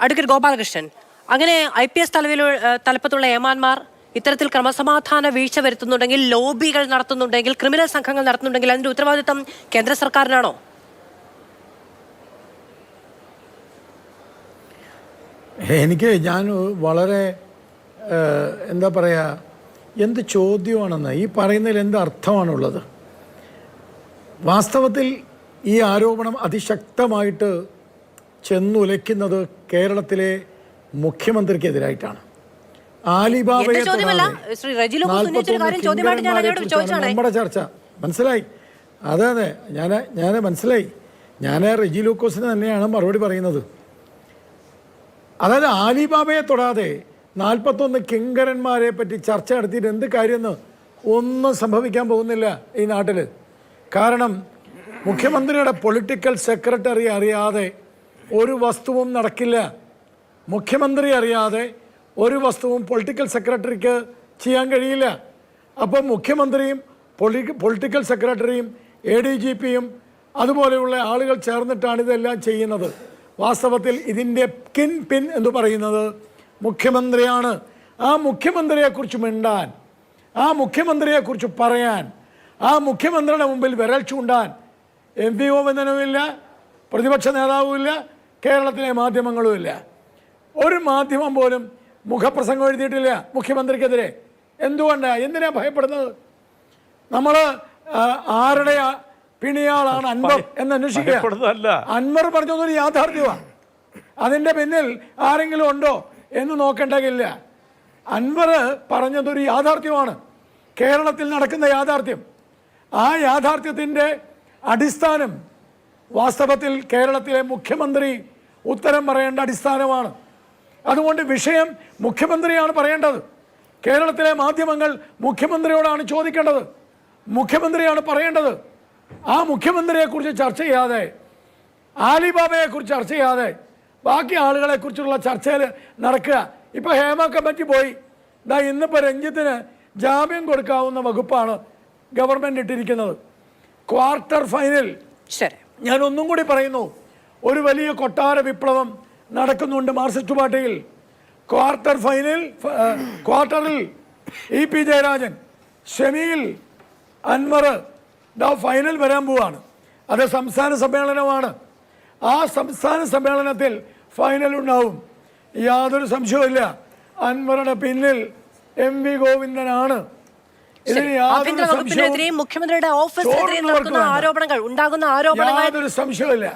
Advocate Gopalakrishnan അങ്ങനെ I P S തലവിലു തലപ്പത്തുള്ള ഏമാന്മാർ ഇത്തരത്തിൽ ക്രമസമാധാന വീഴ്ച വരുത്തുന്നുണ്ടെങ്കിൽ ലോബികൾ നടത്തുന്നുണ്ടെങ്കിൽ ക്രിമിനൽ സംഘങ്ങൾ നടത്തുന്നുണ്ടെങ്കിൽ അതിന്റെ ഉത്തരവാദിത്തം കേന്ദ്ര സർക്കാരിനാണോ? എനിക്ക് ഞാൻ വളരെ എന്താ പറയുക എന്ത് ചോദ്യമാണെന്ന് ഈ പറയുന്നതിൽ എന്ത് അർത്ഥമാണുള്ളത്? വാസ്തവത്തിൽ ഈ ആരോപണം അതിശക്തമായിട്ട് ചെന്നുലയ്ക്കുന്നത് കേരളത്തിലെ മുഖ്യമന്ത്രിക്കെതിരായിട്ടാണ്. ആലിബാബയെ എന്റെ ശ്രീ റെജി ലോക്കോസ് ഉന്നയിച്ചൊരു കാര്യം 41 ചോദ്യമായിട്ട് ഞാൻ അങ്ങയോട്ട് കിങ്കരന്മാരെക്കുറിച്ചാണ് നമ്മുടെ ചർച്ച. മനസ്സിലായി? അതെ അതെ ഞാൻ ഞാൻ മനസ്സിലായി. ഞാൻ റെജി ലൂക്കോസിന് തന്നെയാണ് മറുപടി പറയുന്നത്. അതായത് ആലിബാബയെ തൊടാതെ നാൽപ്പത്തൊന്ന് കിങ്കരന്മാരെ പറ്റി ചർച്ച നടത്തിയിട്ട് എന്ത് കാര്യമെന്ന് ഒന്നും സംഭവിക്കാൻ പോകുന്നില്ല ഈ നാട്ടിൽ കാരണം മുഖ്യമന്ത്രിയുടെ പൊളിറ്റിക്കൽ സെക്രട്ടറി അറിയാതെ ഒരു വസ്തുവും നടക്കില്ല. മുഖ്യമന്ത്രി അറിയാതെ ഒരു വസ്തുവും പൊളിറ്റിക്കൽ സെക്രട്ടറിക്ക് ചെയ്യാൻ കഴിയില്ല. അപ്പോൾ മുഖ്യമന്ത്രിയും പൊളി പൊളിറ്റിക്കൽ സെക്രട്ടറിയും എ ഡി ജി പിയും അതുപോലെയുള്ള ആളുകൾ ചേർന്നിട്ടാണ് ഇതെല്ലാം ചെയ്യുന്നത്. വാസ്തവത്തിൽ ഇതിന്റെ കിൻ പിൻ എന്ന് പറയുന്നത് മുഖ്യമന്ത്രിയാണ്. ആ മുഖ്യമന്ത്രിയെക്കുറിച്ച് മിണ്ടാൻ ആ മുഖ്യമന്ത്രിയെക്കുറിച്ച് പറയാൻ ആ മുഖ്യമന്ത്രിയുടെ മുമ്പിൽ വിരൽ ചൂണ്ടാൻ എം പി ഗോവിന്ദനുമില്ല പ്രതിപക്ഷ നേതാവുമില്ല കേരളത്തിലെ മാധ്യമങ്ങളുമില്ല ഒരു മാധ്യമം പോലും മുഖപ്രസംഗം എഴുതിയിട്ടില്ല മുഖ്യമന്ത്രിക്കെതിരെ. എന്തുകൊണ്ടാണ് എന്തിനാണ് ഭയപ്പെടുന്നത്? നമ്മൾ ആരുടെ പിണിയാളാണ് അൻവർ എന്ന് അന്വേഷിക്കുക. അൻവർ പറഞ്ഞതൊരു യാഥാർത്ഥ്യമാണ് അതിന്റെ പിന്നിൽ ആരെങ്കിലും ഉണ്ടോ എന്ന് നോക്കേണ്ടതില്ല. അൻവർ പറഞ്ഞതൊരു യാഥാർത്ഥ്യമാണ്. കേരളത്തിൽ നടക്കുന്ന യാഥാർത്ഥ്യം. ആ യാഥാർത്ഥ്യത്തിന്റെ അടിസ്ഥാനം വാസ്തവത്തിൽ കേരളത്തിലെ മുഖ്യമന്ത്രി ഉത്തരം പറയേണ്ട അടിസ്ഥാനമാണ്. അതുകൊണ്ട് വിഷയം മുഖ്യമന്ത്രിയാണ് പറയേണ്ടത്. കേരളത്തിലെ മാധ്യമങ്ങൾ മുഖ്യമന്ത്രിയോടാണ് ചോദിക്കേണ്ടത്. മുഖ്യമന്ത്രിയാണ് പറയേണ്ടത്. ആ മുഖ്യമന്ത്രിയെക്കുറിച്ച് ചർച്ച ചെയ്യാതെ ആലിബാബയെക്കുറിച്ച് ചർച്ച ചെയ്യാതെ ബാക്കി ആളുകളെക്കുറിച്ചുള്ള ചർച്ചയിൽ നടക്കുക. ഇപ്പോൾ ഹേമ കമ്മിറ്റി പോയി. ഇതാ ഇന്നിപ്പോൾ രഞ്ജിത്തിന് ജാമ്യം കൊടുക്കാവുന്ന വകുപ്പാണ് ഗവൺമെന്റ് ഇട്ടിരിക്കുന്നത്. Quarter final. ശരി. ഞാൻ ഒന്നും കൂടി പറയുന്നു. ഒരു വലിയ കൊട്ടാര വിപ്ലവം നടക്കുന്നുണ്ട് മാർസിസ്റ്റ് പാർട്ടിയിൽ. ക്വാർട്ടർ ഫൈനൽ ക്വാർട്ടറിൽ ഇ പി ജയരാജൻ സെമിയിൽ അൻവർ ദ ഫൈനൽ വരാൻ പോവാണ്. അത് സംസ്ഥാന സമ്മേളനമാണ്. ആ സംസ്ഥാന സമ്മേളനത്തിൽ ഫൈനൽ ഉണ്ടാവും. യാതൊരു സംശയവുമില്ല. അൻവറുടെ പിന്നിൽ എം വി ഗോവിന്ദനാണ്. ആഭ്യന്തര വകുപ്പിനെതിരെയും മുഖ്യമന്ത്രിയുടെ ഓഫീസിനെതിരെയും നടക്കുന്ന ആരോപണങ്ങൾ ഉണ്ടാകുന്ന ആരോപണങ്ങൾ സംശയമില്ല